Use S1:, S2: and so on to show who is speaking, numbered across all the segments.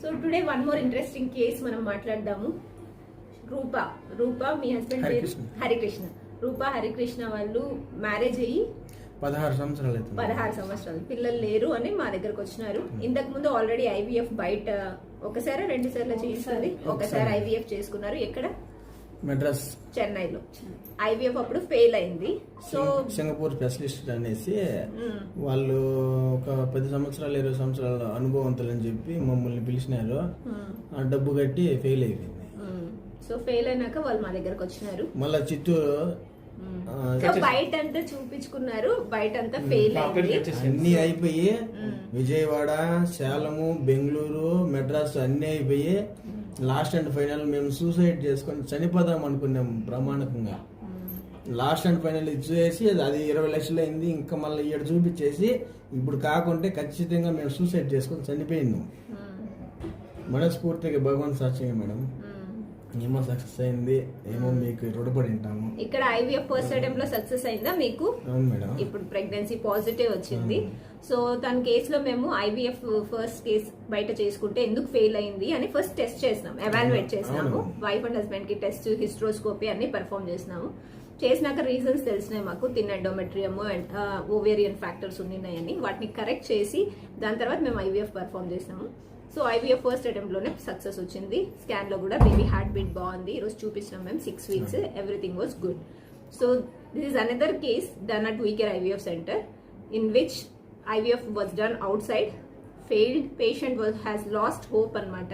S1: So today one more interesting case మనం మాట్లాడదాము. రూపా రూపా మీ husband పేరు
S2: హరికృష్ణ.
S1: రూపా హరికృష్ణ వాళ్ళు మ్యారేజ్ అయ్యి
S2: పదహారు సంవత్సరాలు
S1: పదహారు సంవత్సరాలు. పిల్లలు లేరు అని మా దగ్గరకు వచ్చినారు. ఇంతకు ముందు ఆల్రెడీ ఐవీఎఫ్ బయట ఒకసారి రెండు సార్లు చేస్తుంది ఒకసారి. ఐవీఎఫ్ చేసుకున్నారు. ఎక్కడ?
S2: మెడ్రాస్.
S1: చెన్నైలో. ఐవీఎఫ్ అప్పుడు ఫెయిల్ అయింది. సో
S2: సింగ- సింగపూర్ స్పెషలిస్ట్ అనేసి. వాళ్ళు ఒక పది సంవత్సరాలు ఇరవై సంవత్సరాల అనుభవవంతులు అని చెప్పి మమ్మల్ని పిలిచినారు. ఆ డబ్బు కట్టి ఫెయిల్ అయిపోయింది.
S1: సో ఫెయిల్ అయినాక వాళ్ళు మా దగ్గరకు వచ్చినారు.
S2: మళ్ళా చిత్తూరు
S1: బయట అంతా చూపించుకున్నారు. బయట అంతా ఫెయిల్
S2: అన్ని అయిపోయి విజయవాడ సేలము బెంగళూరు మెడ్రాస్ అన్ని అయిపోయి లాస్ట్ అండ్ ఫైనల్ మేము సూసైడ్ చేసుకొని చనిపోదాం అనుకున్నాం ప్రమాణకంగా లాస్ట్ అండ్ ఫైనల్ ఇది చేసి అది ఇరవై లక్షలు అయింది ఇంకా మళ్ళీ ఇక్కడ చూపించేసి ఇప్పుడు కాకుంటే ఖచ్చితంగా మేము సూసైడ్ చేసుకొని చనిపోయింది మనస్ఫూర్తిగా భగవాన్ సాక్షిగా మేడం. ఏమో సక్సెస్ అయింది. ఏమో మీకు రుణపడి ఉంటాము
S1: ఇక్కడ ఐవీఎఫ్ ఫస్ట్ అటెంప్ట్లో సక్సెస్ అయిందా మీకు?
S2: అవును మేడం.
S1: ఇప్పుడు ప్రెగ్నెన్సీ పాజిటివ్ వచ్చింది. సో తన కేసులో మేము ఐవీఎఫ్ ఫస్ట్ కేస్ బయట చేసుకుంటే ఎందుకు ఫెయిల్ అయింది అని ఫస్ట్ టెస్ట్ చేసినాం. ఎవాల్యుయేట్ చేసినాము.
S2: అవును.
S1: వైఫ్ అండ్ హస్బెండ్కి టెస్ట్ హిస్ట్రోస్కోపీ అన్ని పర్ఫామ్ చేసినాము. చేసినాక రీజన్స్ తెలిసినాయి మాకు. తిన్న ఎండోమెట్రియమ్ అండ్ ఓవేరియన్ ఫ్యాక్టర్స్ ఉన్నాయని. వాటిని కరెక్ట్ చేసి దాని తర్వాత మేము ఐవీఎఫ్ పర్ఫామ్ చేసినాము. సో ఐవీఎఫ్ ఫస్ట్ అటెంప్ట్లోనే సక్సెస్ వచ్చింది. స్కాన్లో కూడా బేబీ హార్ట్ బీట్ బాగుంది. ఈ రోజు చూపించినాం మేము six weeks everything was good so this is another case done at WeCare IVF centre in which IVF was done outside failed patient was has lost hope అన్నమాట.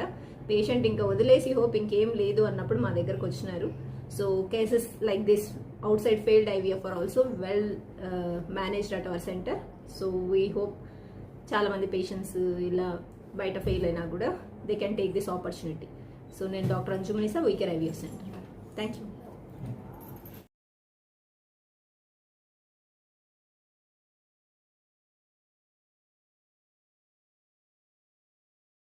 S1: Patient ఇంకా వదిలేసి hope ఇంకేం లేదు అన్నప్పుడు మా దగ్గరకు వచ్చినారు. So cases like this outside failed IVF are also well managed at our centre so we hope చాలా మంది పేషెంట్స్ ఇలా బయట ఫెయిల్ అయినా కూడా they can take this opportunity so నేను doctor Anjumanisa WeCare IVF centre thank you